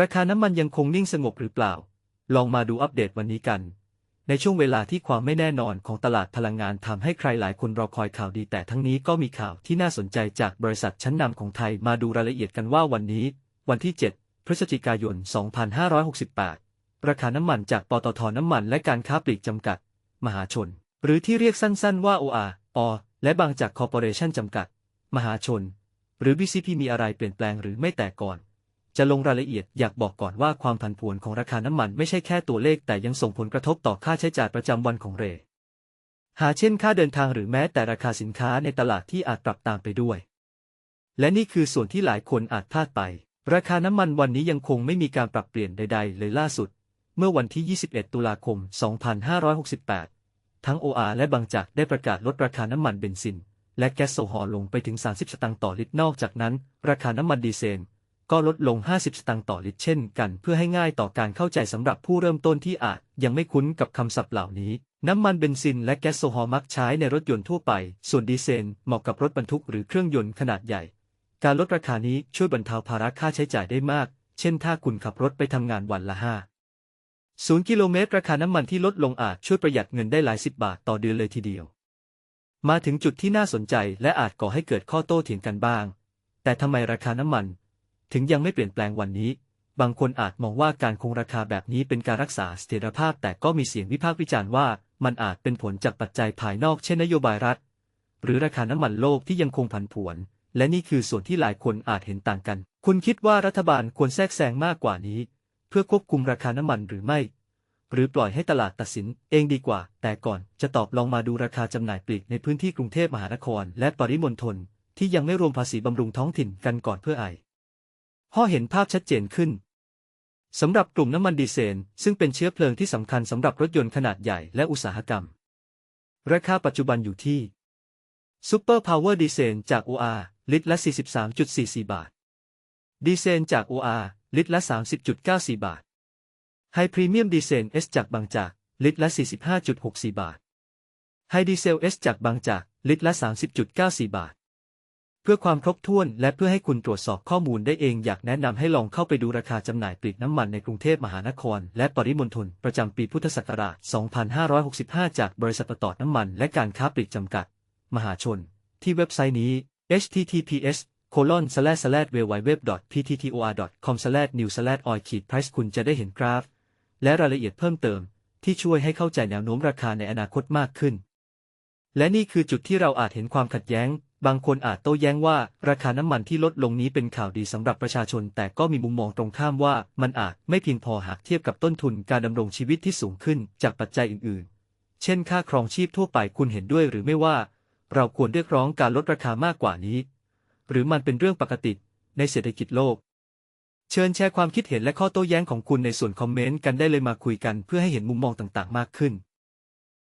ราคาน้ำมันยังคงนิ่งสงบหรือเปล่า ลองมาดูอัปเดตวันนี้กัน ในช่วงเวลาที่ความไม่แน่นอนของตลาดพลังงานทำให้ใครหลายคนรอคอยข่าวดีแต่ทั้งนี้ก็มีข่าวที่น่าสนใจจากบริษัทชั้นนำของไทยมาดูรายละเอียดกันว่าวันนี้ วันที่ 7 พฤศจิกายน 2568 ราคาน้ำมันจากปตทน้ำมันและการค้าปลีกจำกัด มหาชน หรือที่เรียกสั้นๆว่า OR อและบางจากคอร์ปอเรชั่นจำกัด มหาชน หรือ BCP มีอะไรเปลี่ยนแปลงหรือไม่แต่ก่อน จะลงรายละเอียดอยากบอกก่อนว่าความผันผวนของราคาน้ำมันไม่ใช่แค่ตัวเลขแต่ยังส่งผลกระทบต่อค่าใช้จ่ายประจำวันของเร หาเช่นค่าเดินทางหรือแม้แต่ราคาสินค้าในตลาดที่อาจปรับตามไปด้วย และนี่คือส่วนที่หลายคนอาจพลาดไป ราคาน้ำมันวันนี้ยังคงไม่มีการปรับเปลี่ยนใด ๆ เลยล่าสุด เมื่อวันที่ 21 ตุลาคม 2568 ทั้ง OR และบางจากได้ประกาศลดราคาน้ำมันเบนซิน และแก๊สโซฮอลลงไปถึง 30 สตางค์ต่อลิตรนอกจากนั้น ราคาน้ำมันดีเซล ก็ลดลง 50 สตางค์ต่อลิตรเช่นกันเพื่อให้ง่ายต่อการเข้าใจสำหรับผู้เริ่มต้นที่อาจยังไม่คุ้นกับคำศัพท์เหล่านี้ น้ำมันเบนซินและแก๊สโซฮอลมักใช้ในรถยนต์ทั่วไป ส่วนดีเซลเหมาะกับรถบรรทุกหรือเครื่องยนต์ขนาดใหญ่ การลดราคานี้ช่วยบรรเทาภาระค่าใช้จ่ายได้มาก เช่นถ้าคุณขับรถไปทำงานวันละ5ศูนย์กิโลเมตรราคาน้ำมันที่ลดลงอาจช่วยประหยัดเงินได้หลายสิบบาทต่อเดือนเลยทีเดียว มาถึงจุดที่น่าสนใจและอาจก่อให้เกิดข้อโต้เถียงกันบ้าง แต่ทำไมราคาน้ำมัน ถึงยังไม่เปลี่ยนแปลงวันนี้ บางคนอาจมองว่าการคงราคาแบบนี้เป็นการรักษาเสถียรภาพ แต่ก็มีเสียงวิพากษ์วิจารณ์ว่ามันอาจเป็นผลจากปัจจัยภายนอกเช่นนโยบายรัฐ หรือราคาน้ำมันโลกที่ยังคงผันผวน และนี่คือส่วนที่หลายคนอาจเห็นต่างกัน คุณคิดว่ารัฐบาลควรแทรกแซงมากกว่านี้ เพื่อควบคุมราคาน้ำมันหรือไม่ หรือปล่อยให้ตลาดตัดสินเองดีกว่า แต่ก่อนจะตอบลองมาดูราคาจำหน่ายปลีกในพื้นที่กรุงเทพมหานคร และปริมณฑลที่ยังไม่รวมภาษีบำรุงท้องถิ่นกันก่อนเพื่อไอ พ่อเห็นภาพชัดเจนขึ้นสำหรับกลุ่มน้ำมันดีเซลซึ่งเป็นเชื้อเพลิงที่สำคัญสำหรับรถยนต์ขนาดใหญ่และอุตสาหกรรม ราคาปัจจุบันอยู่ที่ซูเปอร์พาวเวอร์ดีเซลจาก OR ลิตรละ 43.44 บาท ดีเซลจาก OR ลิตรละ 30.94 บาท ไฮพรีเมียมดีเซล S จากบางจาก ลิตรละ 45.64 บาท ไฮดีเซล S จากบางจาก ลิตรละ 30.94 บาท พื่อความครบถ้วนและเพื่อให้คุณตรวจสอบข้อมูลได้เองอยากแนะนำให้ลองเข้าไปดูราคาจำหน่ายปลีกน้ำมันในกรุงเทพมหานคร และปริมณฑลประจำปีพุทธศักราช 2565 จากบริษัทปตทน้ำมันและการค้าปลีกจำกัด มหาชน ที่เว็บไซต์นี้ https colon slash slash www.pttor.com slash new slash oil price คุณจะได้เห็นกราฟ และรายละเอียดเพิ่มเติม ที่ช่วยให้เข้าใจแนวโน้มราคาในอนาคตมากขึ้น และนี่คือจุดที่เราอาจเห็นความขัดแย้ง บางคนอาจโต้แย้งว่าราคาน้ำมันที่ลดลงนี้เป็นข่าวดีสำหรับประชาชน แต่ก็มีมุมมองตรงข้ามว่ามันอาจไม่เพียงพอหากเทียบกับต้นทุนการดำรงชีวิตที่สูงขึ้นจากปัจจัยอื่นๆ เช่น ค่าครองชีพทั่วไปคุณเห็นด้วยหรือไม่ว่า เราควรเรียกร้องการลดราคามากกว่านี้ หรือมันเป็นเรื่องปกติในเศรษฐกิจโลก เชิญแชร์ความคิดเห็นและข้อโต้แย้งของคุณในส่วนคอมเมนต์กันได้เลยมาคุยกันเพื่อให้เห็นมุมมองต่างๆ มากขึ้น